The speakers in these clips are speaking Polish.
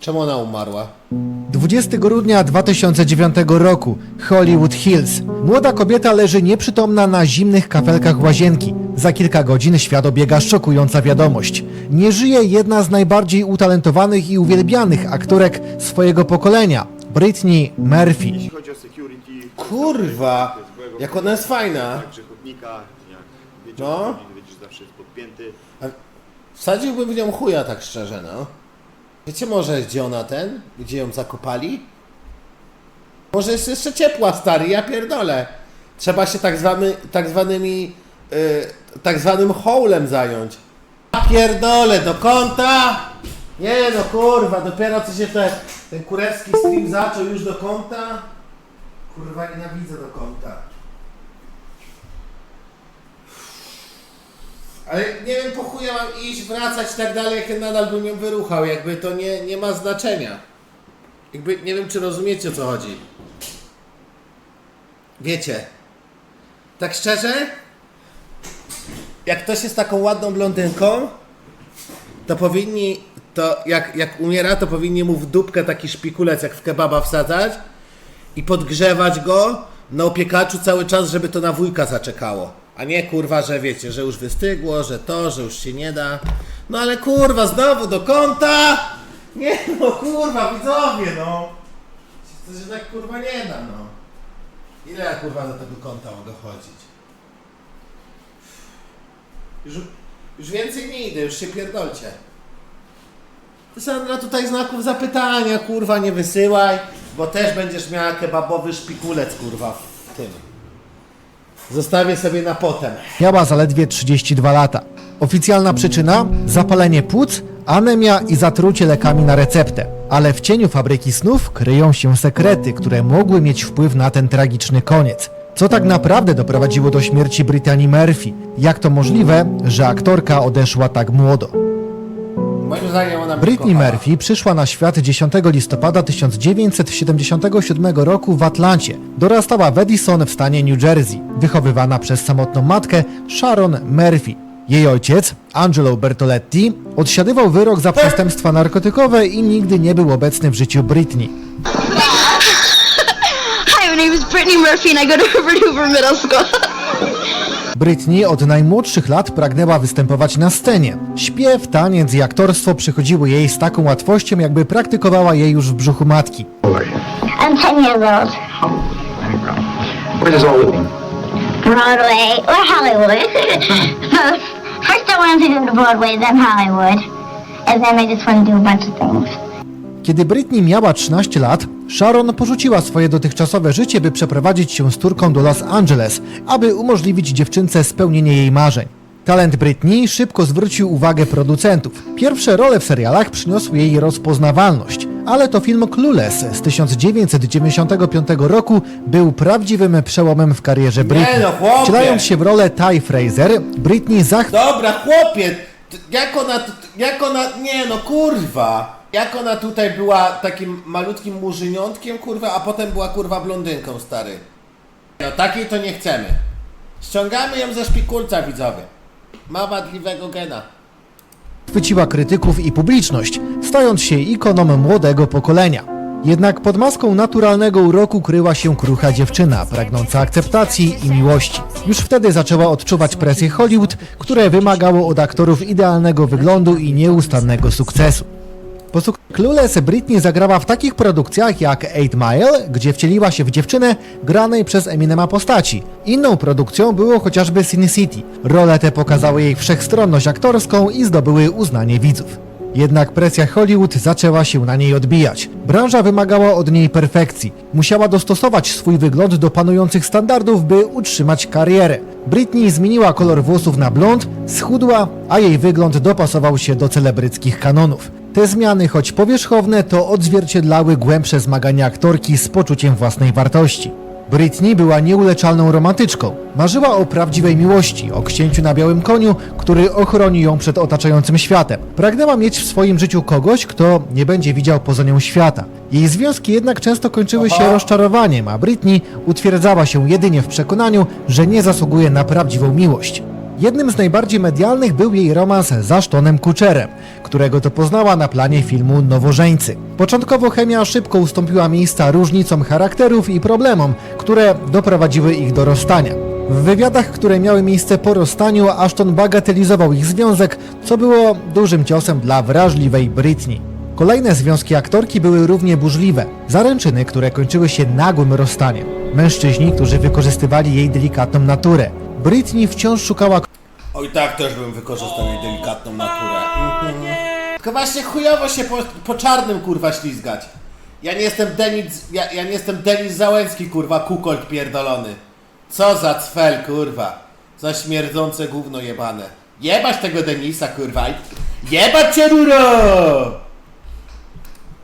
Czemu ona umarła? 20 grudnia 2009 roku, Hollywood Hills. Młoda kobieta leży nieprzytomna na zimnych kafelkach łazienki. Za kilka godzin świat obiega szokująca wiadomość. Nie żyje jedna z najbardziej utalentowanych i uwielbianych aktorek swojego pokolenia, Britney Murphy. Jeśli chodzi o security, Kurwa, jak ona jest fajna. jak wiecie, No. wiecie, że zawsze jest podpięty. Wsadziłbym w nią chuja, tak szczerze, no. Wiecie może, gdzie ona ten? Gdzie ją zakopali? Może jest jeszcze ciepła, stary, ja pierdolę. Trzeba się tak, zwany, tak zwanymi, y, tak zwanym hołlem zająć. Ja pierdolę, do kąta! Nie no kurwa, dopiero co się te, ten kurewski stream zaczął już do kąta. Kurwa, nienawidzę do kąta. Ale nie wiem po chuja mam iść, wracać i tak dalej, jak nadal bym ją wyruchał, jakby to nie, nie ma znaczenia. Jakby nie wiem czy rozumiecie o co chodzi. Wiecie. Tak szczerze? Jak ktoś jest taką ładną blondynką, to powinni, to jak, jak umiera, to powinni mu w dupkę taki szpikulec jak w kebaba wsadzać i podgrzewać go na opiekaczu cały czas, żeby to na wujka zaczekało. A nie kurwa, że wiecie, że już wystygło, że to, że już się nie da. No ale kurwa, znowu do kąta! Nie no kurwa, widzowie no! To się tak kurwa nie da no. Ile ja kurwa do tego kąta mogę chodzić? Już, już więcej nie idę, już się pierdolcie. Sandra, tutaj znaków zapytania, kurwa, nie wysyłaj, bo też będziesz miała kebabowy szpikulec, kurwa, w tym. Zostawię sobie na potem. Miała zaledwie 32 lata. Oficjalna przyczyna? Zapalenie płuc, anemia i zatrucie lekami na receptę. Ale w cieniu fabryki snów kryją się sekrety, które mogły mieć wpływ na ten tragiczny koniec. Co tak naprawdę doprowadziło do śmierci Brittany Murphy? Jak to możliwe, że aktorka odeszła tak młodo? Moim zdaniem ona mnie Britney. Murphy przyszła na świat 10 listopada 1977 roku w Atlancie. Dorastała w Edison w stanie New Jersey, wychowywana przez samotną matkę Sharon Murphy. Jej ojciec, Angelo Bertoletti, odsiadywał wyrok za przestępstwa narkotykowe i nigdy nie był obecny w życiu Britney. Hi, my name is Brittany Murphy and I go to Hoover Hoover Middle School. Britney od najmłodszych lat pragnęła występować na scenie. Śpiew, taniec i aktorstwo przychodziły jej z taką łatwością, jakby praktykowała je już w brzuchu matki. I'm 10 years old. Where does all living? Broadway or Hollywood. First I wanted to go to Broadway, then Hollywood. And then I just want to do a bunch of things. Kiedy Britney miała 13 lat, Sharon porzuciła swoje dotychczasowe życie, by przeprowadzić się z córką do Los Angeles, aby umożliwić dziewczynce spełnienie jej marzeń. Talent Britney szybko zwrócił uwagę producentów. Pierwsze role w serialach przyniosły jej rozpoznawalność, ale to film Clueless z 1995 roku był prawdziwym przełomem w karierze Britney. no! Wcielając się w rolę Ty Fraser, Britney zach Dobra, chłopie! Jak ona, jak ona, nie no kurwa! Jak ona tutaj była takim malutkim murzyniątkiem, kurwa, a potem była kurwa blondynką, stary. No takiej to nie chcemy. Ściągamy ją ze szpikulca, widzowie. Ma wadliwego gena. chwyciła krytyków i publiczność, stając się ikoną młodego pokolenia. Jednak pod maską naturalnego uroku kryła się krucha dziewczyna, pragnąca akceptacji i miłości. Już wtedy zaczęła odczuwać presję Hollywood, które wymagało od aktorów idealnego wyglądu i nieustannego sukcesu. Po suk- Clueless Britney zagrała w takich produkcjach jak Eight Mile, gdzie wcieliła się w dziewczynę granej przez Eminema postaci. Inną produkcją było chociażby Sin City. Role te pokazały jej wszechstronność aktorską i zdobyły uznanie widzów. Jednak presja Hollywood zaczęła się na niej odbijać. Branża wymagała od niej perfekcji. Musiała dostosować swój wygląd do panujących standardów, by utrzymać karierę. Britney zmieniła kolor włosów na blond, schudła, a jej wygląd dopasował się do celebryckich kanonów. Te zmiany, choć powierzchowne, to odzwierciedlały głębsze zmagania aktorki z poczuciem własnej wartości. Britney była nieuleczalną romantyczką. Marzyła o prawdziwej miłości, o księciu na białym koniu, który ochroni ją przed otaczającym światem. Pragnęła mieć w swoim życiu kogoś, kto nie będzie widział poza nią świata. Jej związki jednak często kończyły się rozczarowaniem, a Britney utwierdzała się jedynie w przekonaniu, że nie zasługuje na prawdziwą miłość. Jednym z najbardziej medialnych był jej romans z Ashtonem Kutcherem, którego to poznała na planie filmu Nowożeńcy. Początkowo chemia szybko ustąpiła miejsca różnicom charakterów i problemom, które doprowadziły ich do rozstania. W wywiadach, które miały miejsce po rozstaniu, Ashton bagatelizował ich związek, co było dużym ciosem dla wrażliwej Britney. Kolejne związki aktorki były równie burzliwe. Zaręczyny, które kończyły się nagłym rozstaniem. Mężczyźni, którzy wykorzystywali jej delikatną naturę. Britney wciąż szukała Oj tak też bym wykorzystał jej delikatną naturę. Mhm. Tylko właśnie chujowo się po, po czarnym kurwa ślizgać. Ja nie jestem Denis, ja, ja nie jestem Denis Załęcki kurwa, kukolt pierdolony. Co za cfel kurwa. Za śmierdzące gówno jebane. Jebać tego Denisa kurwa. Jebać cię ruro!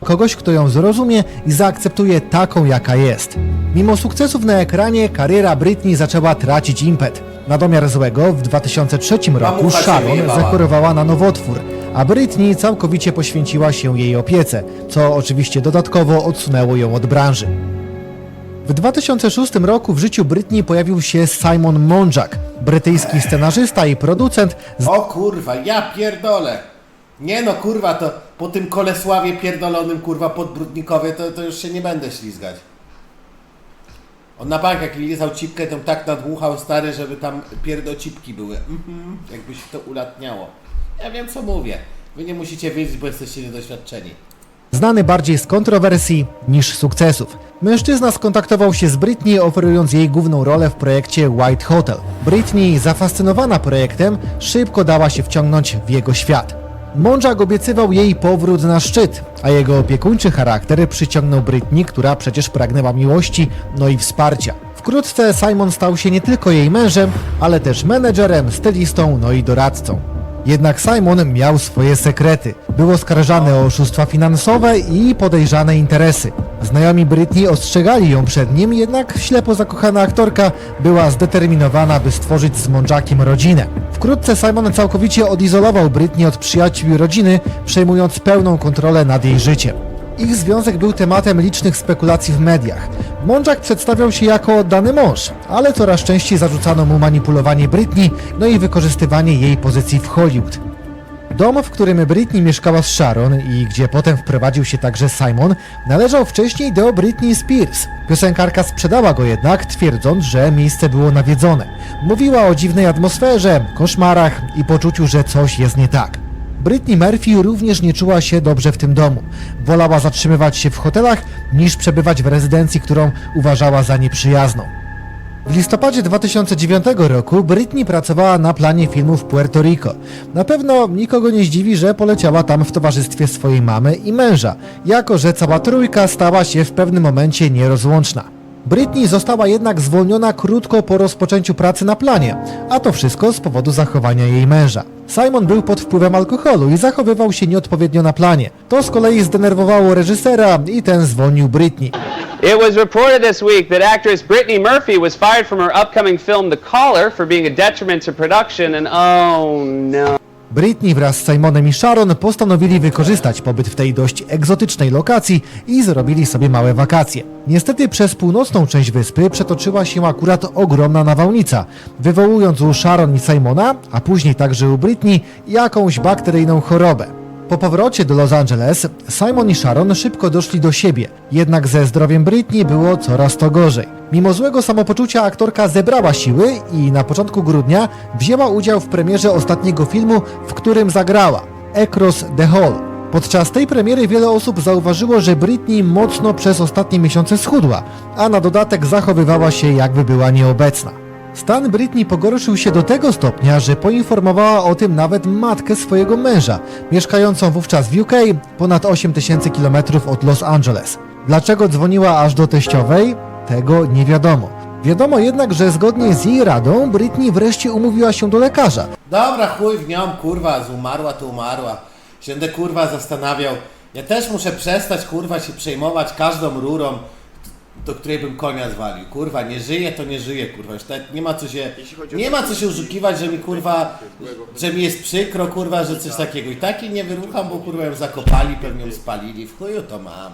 Kogoś, kto ją zrozumie i zaakceptuje taką, jaka jest. Mimo sukcesów na ekranie, kariera Britney zaczęła tracić impet. Na domiar złego w 2003 roku Sharon zachorowała na nowotwór, a Britney całkowicie poświęciła się jej opiece, co oczywiście dodatkowo odsunęło ją od branży. W 2006 roku w życiu Britney pojawił się Simon Monjack, brytyjski scenarzysta i producent, O kurwa, ja pierdolę. Nie no kurwa, to po tym kolesławie pierdolonym kurwa podbródnikowie to, to już się nie będę ślizgać. On na bank jak lizał cipkę, to tak nadmuchał stary, żeby tam pierdocipki były. Mhm, jakby się to ulatniało. Ja wiem co mówię. Wy nie musicie wiedzieć, bo jesteście niedoświadczeni. Znany bardziej z kontrowersji niż sukcesów. Mężczyzna skontaktował się z Britney, oferując jej główną rolę w projekcie White Hotel. Britney, zafascynowana projektem, szybko dała się wciągnąć w jego świat. Monjack obiecywał jej powrót na szczyt, a jego opiekuńczy charakter przyciągnął Britney, która przecież pragnęła miłości, no i wsparcia. Wkrótce Simon stał się nie tylko jej mężem, ale też menedżerem, stylistą, no i doradcą. Jednak Simon miał swoje sekrety. Był oskarżany o oszustwa finansowe i podejrzane interesy. Znajomi Britney ostrzegali ją przed nim, jednak ślepo zakochana aktorka była zdeterminowana, by stworzyć z Monjackiem rodzinę. Wkrótce Simon całkowicie odizolował Britney od przyjaciół i rodziny, przejmując pełną kontrolę nad jej życiem. Ich związek był tematem licznych spekulacji w mediach. Monjack przedstawiał się jako oddany mąż, ale coraz częściej zarzucano mu manipulowanie Britney, no i wykorzystywanie jej pozycji w Hollywood. Dom, w którym Britney mieszkała z Sharon i gdzie potem wprowadził się także Simon, należał wcześniej do Britney Spears. Piosenkarka sprzedała go jednak, twierdząc, że miejsce było nawiedzone. Mówiła o dziwnej atmosferze, koszmarach i poczuciu, że coś jest nie tak. Britney Murphy również nie czuła się dobrze w tym domu. Wolała zatrzymywać się w hotelach niż przebywać w rezydencji, którą uważała za nieprzyjazną. W listopadzie 2009 roku Britney pracowała na planie filmu w Puerto Rico. Na pewno nikogo nie zdziwi, że poleciała tam w towarzystwie swojej mamy i męża, jako że cała trójka stała się w pewnym momencie nierozłączna. Britney została jednak zwolniona krótko po rozpoczęciu pracy na planie, a to wszystko z powodu zachowania jej męża. Simon był pod wpływem alkoholu i zachowywał się nieodpowiednio na planie. To z kolei zdenerwowało reżysera i ten zwolnił Britney. It was reported this week that actress Brittany Murphy was fired from her upcoming film The Caller for being a detriment to production, and oh no. Britney wraz z Simonem i Sharon postanowili wykorzystać pobyt w tej dość egzotycznej lokacji i zrobili sobie małe wakacje. Niestety przez północną część wyspy przetoczyła się akurat ogromna nawałnica, wywołując u Sharon i Simona, a później także u Britney, jakąś bakteryjną chorobę. Po powrocie do Los Angeles Simon i Sharon szybko doszli do siebie, jednak ze zdrowiem Britney było coraz to gorzej. Mimo złego samopoczucia aktorka zebrała siły i na początku grudnia wzięła udział w premierze ostatniego filmu, w którym zagrała Across the Hall. Podczas tej premiery wiele osób zauważyło, że Britney mocno przez ostatnie miesiące schudła, a na dodatek zachowywała się jakby była nieobecna. Stan Britney pogorszył się do tego stopnia, że poinformowała o tym nawet matkę swojego męża, mieszkającą wówczas w UK, ponad 8000 km od Los Angeles. Dlaczego dzwoniła aż do teściowej? Tego nie wiadomo. Wiadomo jednak, że zgodnie z jej radą Britney wreszcie umówiła się do lekarza. Dobra, chuj w nią, kurwa, z umarła to umarła. Się będę kurwa zastanawiał. Ja też muszę przestać kurwa się przejmować każdą rurą, do której bym konia zwalił. Kurwa, nie żyje to nie żyje, kurwa. Już tak nie ma co się. Nie ma co się oszukiwać, że mi kurwa. że mi jest przykro, kurwa, że coś takiego. I taki nie wyrucham, bo kurwa ją zakopali, pewnie ją spalili. W chuju to mam.